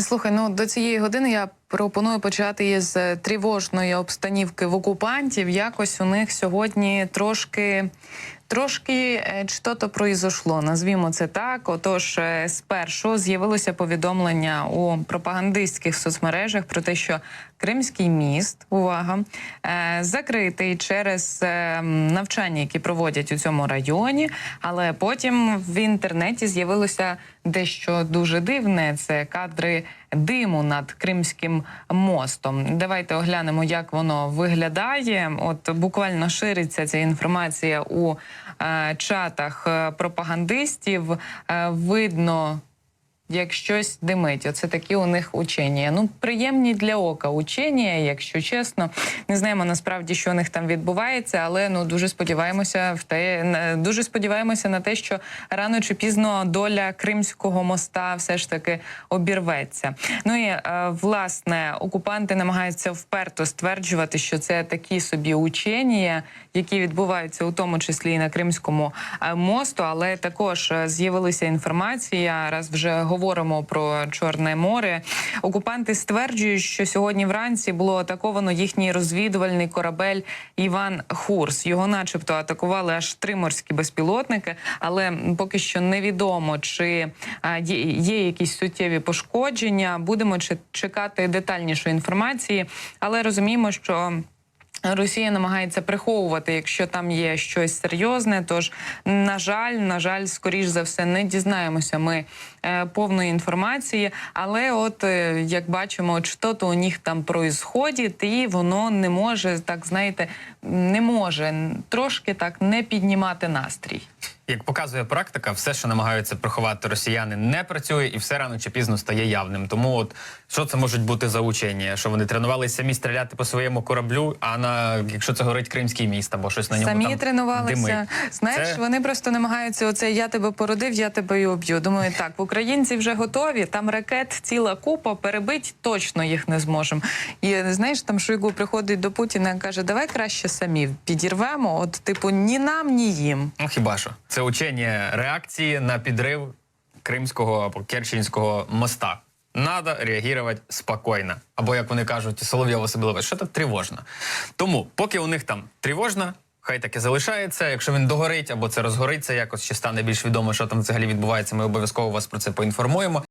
Слухай, ну до цієї години я пропоную почати із е, тривожної обстанівки в окупантів. Якось у них сьогодні трошки. Трошки е, що-то произошло, назвімо це так. Отож, е, спершу з'явилося повідомлення у пропагандистських соцмережах про те, що Кримський міст, увага, е, закритий через е, навчання, які проводять у цьому районі. Але потім в інтернеті з'явилося дещо дуже дивне. Це кадри диму над Кримським мостом. Давайте оглянемо, як воно виглядає. От буквально шириться ця інформація у е, чатах е, пропагандистів. Е, видно як щось димить. Оце такі у них учення. Ну, приємні для ока учення, якщо чесно. Не знаємо насправді, що у них там відбувається, але ну дуже сподіваємося в те, дуже сподіваємося на те, що рано чи пізно доля Кримського моста все ж таки обірветься. Ну і е, власне окупанти намагаються вперто стверджувати, що це такі собі учення, які відбуваються у тому числі і на Кримському е, мосту, але також е, з'явилася інформація. Раз вже говоримо про Чорне море. Окупанти стверджують, що сьогодні вранці було атаковано їхній розвідувальний корабель Іван Хурс. Його, начебто, атакували аж три морські безпілотники, але поки що невідомо, чи є, якісь суттєві пошкодження. Будемо чекати детальнішої інформації, але розуміємо, що. Росія намагається приховувати, якщо там є щось серйозне. Тож, на жаль, на жаль, скоріш за все, не дізнаємося ми е, повної інформації. Але, от е, як бачимо, що то у них там проїсходить, і воно не може так, знаєте, не може трошки так не піднімати настрій. Як показує практика, все, що намагаються приховати росіяни, не працює і все рано чи пізно стає явним. Тому, от що це можуть бути за учення? Що вони тренувалися самі стріляти по своєму кораблю? А на якщо це горить Кримський міст або щось на ньому Самі там тренувалися. димить. Знаєш, Це- вони просто намагаються оце я тебе породив, я тебе і об'ю. Думаю, так, українці вже готові. Там ракет ціла купа, перебить точно їх не зможемо. І знаєш, там Шойгу приходить до Путіна і каже: давай краще самі підірвемо. От, типу, ні нам, ні їм. Ну хіба що це учення реакції на підрив Кримського або Керченського моста. Надо реагувати спокійно. Або як вони кажуть, Соловйов особливо, що це тривожно. Тому, поки у них там тривожно, хай таки залишається. Якщо він догорить або це розгориться, якось чи стане більш відомо, що там взагалі відбувається, ми обов'язково вас про це поінформуємо.